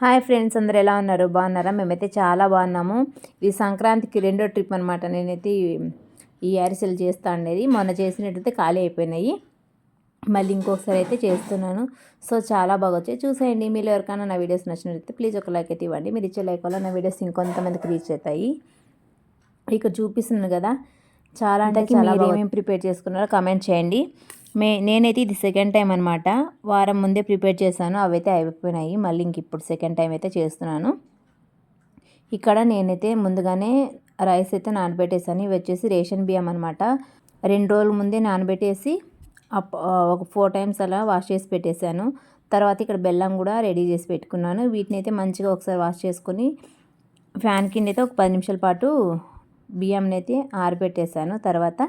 Hi friends అందరు ఎలా ఉన్నారు? బాగున్నారా? మేమైతే చాలా బాగున్నాము. ఇది సంక్రాంతికి రెండో ట్రిప్ అనమాట నేనైతే ఈ అరిసెలు చేస్తా ఉండేది మొన్న చేసినట్టయితే ఖాళీ అయిపోయినాయి. మళ్ళీ ఇంకొకసారి అయితే చేస్తున్నాను. సో చాలా బాగా వచ్చాయి. చూసేయండి. మీరు ఎవరికైనా నా వీడియోస్ నచ్చినట్లయితే ప్లీజ్ ఒక లైక్ అయితే ఇవ్వండి. మీరు ఇచ్చే లైక్ వల్ల నా వీడియోస్ ఇంకొంతమందికి రీచ్ అవుతాయి. ఇక్కడ చూపిస్తున్నాను కదా. చాలా అంటే చాలా ఏమేమి ప్రిపేర్ చేసుకున్నారో కమెంట్ చేయండి. మే నేనైతే ఇది సెకండ్ టైం అనమాట వారం ముందే ప్రిపేర్ చేశాను అవైతే అయిపోయినాయి. మళ్ళీ ఇంక ఇప్పుడు సెకండ్ టైం అయితే చేస్తున్నాను. ఇక్కడ నేనైతే ముందుగానే రైస్ అయితే నానబెట్టేసాను. ఇవి వచ్చేసి రేషన్ బియ్యం అనమాట రెండు రోజుల ముందే నానబెట్టేసి ఒక ఫోర్ టైమ్స్ అలా వాష్ చేసి పెట్టేశాను. తర్వాత ఇక్కడ బెల్లం కూడా రెడీ చేసి పెట్టుకున్నాను. వీటిని అయితే మంచిగా ఒకసారి వాష్ చేసుకొని ఫ్యాన్ కింద అయితే ఒక పది నిమిషాల పాటు బియ్యంని అయితే ఆరబెట్టేశాను. తర్వాత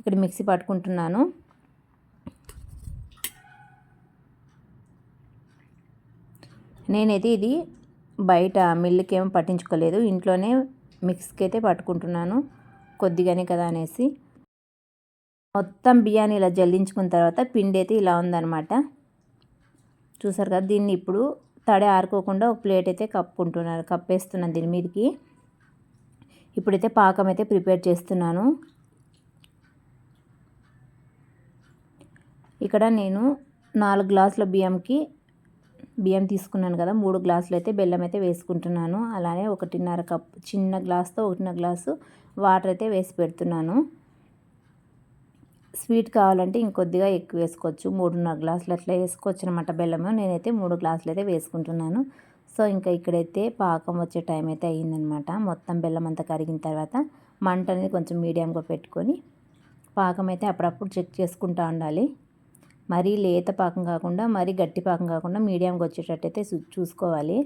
ఇక్కడ మిక్సీ పట్టుకుంటున్నాను. నేనైతే ఇది బయట మిల్లుకి ఏమో పట్టించుకోలేదు. ఇంట్లోనే మిక్స్కి అయితే పట్టుకుంటున్నాను కొద్దిగానే కదా అనేసి. మొత్తం బియ్యాన్ని ఇలా జల్లించుకున్న తర్వాత పిండి అయితే ఇలా ఉందన్నమాట. చూసారు కదా దీన్ని ఇప్పుడు తడి ఆరుకోకుండా ఒక ప్లేట్ అయితే కప్పుకుంటున్నాను కప్పేస్తున్నాను దీని మీదకి. ఇప్పుడైతే పాకం అయితే ప్రిపేర్ చేస్తున్నాను. ఇక్కడ నేను నాలుగు గ్లాసుల బియ్యంకి బియ్యం తీసుకున్నాను కదా మూడు గ్లాసులు అయితే బెల్లం అయితే వేసుకుంటున్నాను. అలానే ఒకటిన్నర కప్ చిన్న గ్లాస్తో ఒకటిన్నర గ్లాసు వాటర్ అయితే వేసి పెడుతున్నాను. స్వీట్ కావాలంటే ఇంకొద్దిగా ఎక్కువ వేసుకోవచ్చు. మూడున్నర గ్లాసులు అట్లా వేసుకోవచ్చు అనమాట బెల్లము. నేనైతే మూడు గ్లాసులు అయితే వేసుకుంటున్నాను. సో ఇంకా ఇక్కడైతే పాకం వచ్చే టైం అయితే అయ్యిందనమాట. మొత్తం బెల్లం అంతా కరిగిన తర్వాత మంట అనేది కొంచెం మీడియంగా పెట్టుకొని పాకం అయితే అప్పుడప్పుడు చెక్ చేసుకుంటూ ఉండాలి. మరీ లేత పాకం కాకుండా మరీ గట్టి పాకం కాకుండా మీడియంగా వచ్చేటట్టయితే చూసుకోవాలి.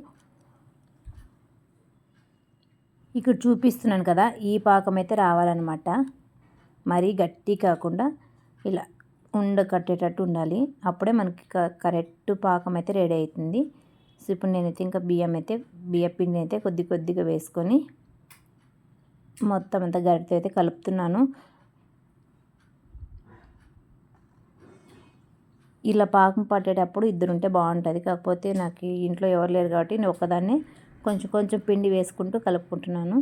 ఇక్కడ చూపిస్తున్నాను కదా ఈ పాకం అయితే రావాలన్నమాట. మరీ గట్టి కాకుండా ఇలా ఉండ కట్టేటట్టు ఉండాలి. అప్పుడే మనకి కరెక్ట్ పాకం అయితే రెడీ అవుతుంది. సో ఇప్పుడు నేనైతే ఇంకా బియ్యం అయితే బియ్య పిండి అయితే కొద్ది కొద్దిగా వేసుకొని మొత్తం అంతా గరిటతో అయితే కలుపుతున్నాను. ఇలా పాకం పట్టేటప్పుడు ఇద్దరు ఉంటే బాగుంటుంది. కాకపోతే నాకు ఇంట్లో ఎవరు లేరు కాబట్టి నేను ఒక్కదాన్నే కొంచెం కొంచెం పిండి వేసుకుంటూ కలుపుకుంటున్నాను.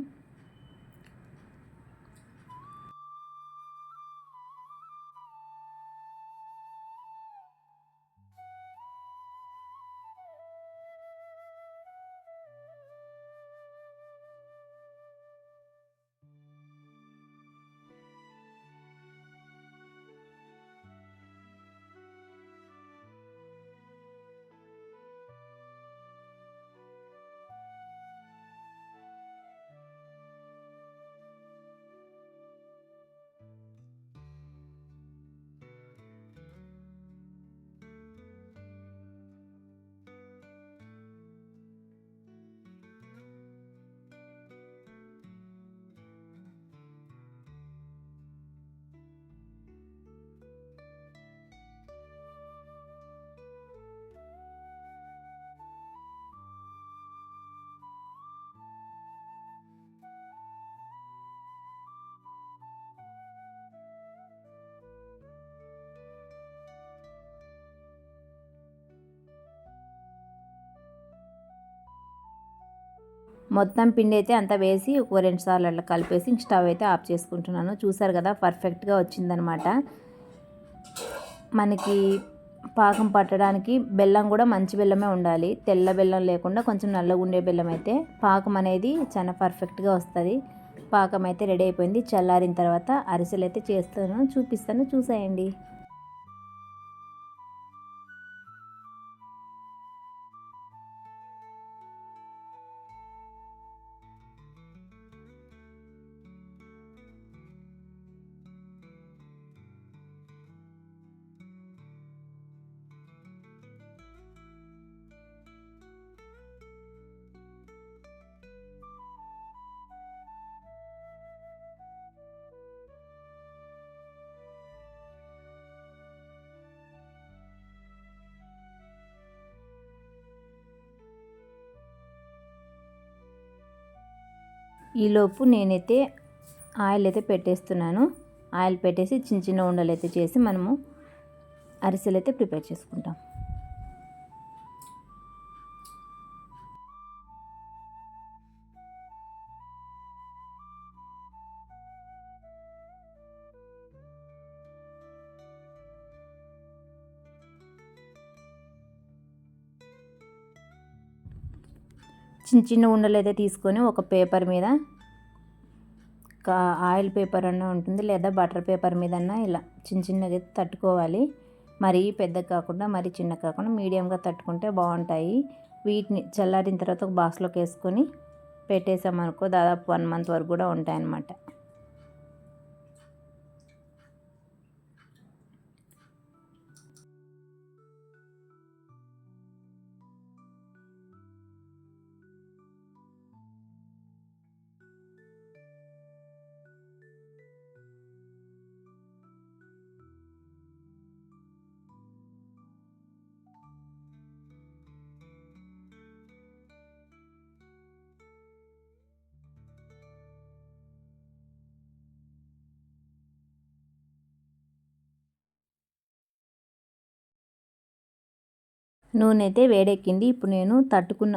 మొత్తం పిండి అయితే అంతా వేసి ఒక రెండు సార్లు అట్లా కలిపేసి స్టవ్ అయితే ఆఫ్ చేసుకుంటున్నాను. చూసారు కదా పర్ఫెక్ట్గా వచ్చిందనమాట. మనకి పాకం పట్టడానికి బెల్లం కూడా మంచి బెల్లమే ఉండాలి. తెల్ల బెల్లం లేకుండా కొంచెం నల్లగా ఉండే బెల్లం అయితే పాకం అనేది చాలా పర్ఫెక్ట్గా వస్తుంది. పాకం అయితే రెడీ అయిపోయింది. చల్లారిన తర్వాత అరిసెలు అయితే చేస్తాను చూపిస్తాను చూసేయండి. ఈలోపు నేనైతే ఆయిల్ అయితే పెట్టేస్తున్నాను. ఆయిల్ పెట్టేసి చిన్న చిన్న ఉండలు అయితే చేసి మనము అరిసెలు అయితే ప్రిపేర్ చేసుకుంటాం. చిన్న చిన్న ఉండలు అయితే తీసుకొని ఒక పేపర్ మీద ఆయిల్ పేపర్ అన్న ఉంటుంది లేదా బటర్ పేపర్ మీద ఇలా చిన్న చిన్నగా తట్టుకోవాలి. మరీ పెద్ద కాకుండా మరీ చిన్న కాకుండా మీడియంగా తట్టుకుంటే బాగుంటాయి. వీటిని చల్లారిన తర్వాత ఒక బాక్స్లోకి వేసుకొని పెట్టేసామనుకో దాదాపు వన్ మంత్ వరకు కూడా ఉంటాయన్నమాట. నూనె అయితే వేడెక్కింది. ఇప్పుడు నేను తట్టుకున్న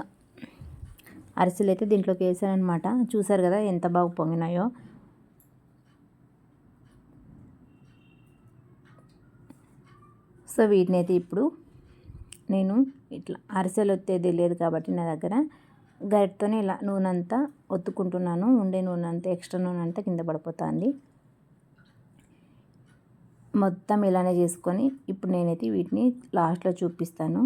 అరిసెలు అయితే దీంట్లోకి వేసాను చూసారు కదా ఎంత బాగా పొంగినాయో. సో వీటిని అయితే ఇప్పుడు నేను ఇట్లా అరిసెలు వచ్చేది లేదు కాబట్టి నా దగ్గర గరిటతోనే ఇలా నూనె అంతా ఒత్తుకుంటున్నాను. ఉండే నూనె అంతా ఎక్స్ట్రా నూనె అంతా కింద పడిపోతుంది. మొత్తం ఇలానే చేసుకొని ఇప్పుడు నేనైతే వీటిని లాస్ట్లో చూపిస్తాను.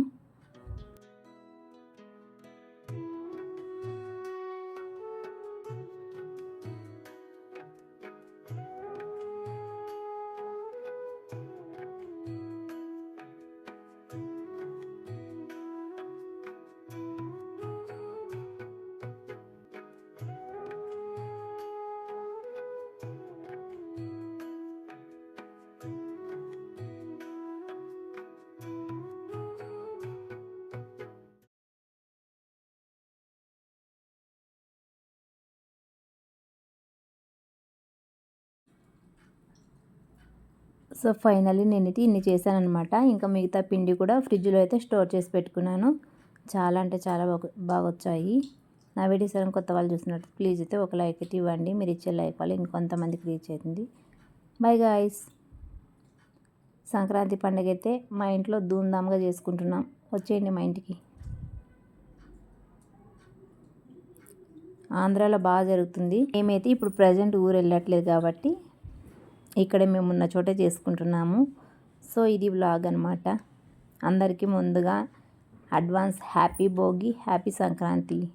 సో ఫైనల్లీ నేనైతే ఇన్ని చేశాను అనమాట ఇంకా మిగతా పిండి కూడా ఫ్రిడ్జ్లో అయితే స్టోర్ చేసి పెట్టుకున్నాను. చాలా అంటే చాలా బాగా బాగా వచ్చాయి నా వీడియోస్ ఎవరైనా కొత్త వాళ్ళు చూసినట్టు ప్లీజ్ అయితే ఒక లైక్ అయితే ఇవ్వండి. మీరు ఇచ్చే లైక్ వాళ్ళు ఇంకొంతమందికి రీచ్ అవుతుంది. By guys. సంక్రాంతి పండుగ అయితే మా ఇంట్లో ధూమ్ధామ్గా చేసుకుంటున్నాం. వచ్చేయండి మా ఇంటికి. ఆంధ్రాలో బాగా జరుగుతుంది. మేమైతే ఇప్పుడు ప్రజెంట్ ఊరు వెళ్ళట్లేదు కాబట్టి ఇక్కడ మేము ఉన్న చోట చేసుకుంటున్నాము. సో ఇది వ్లాగ్ అనమాట అందరికీ ముందుగా advance happy Bhogi happy Sankranti.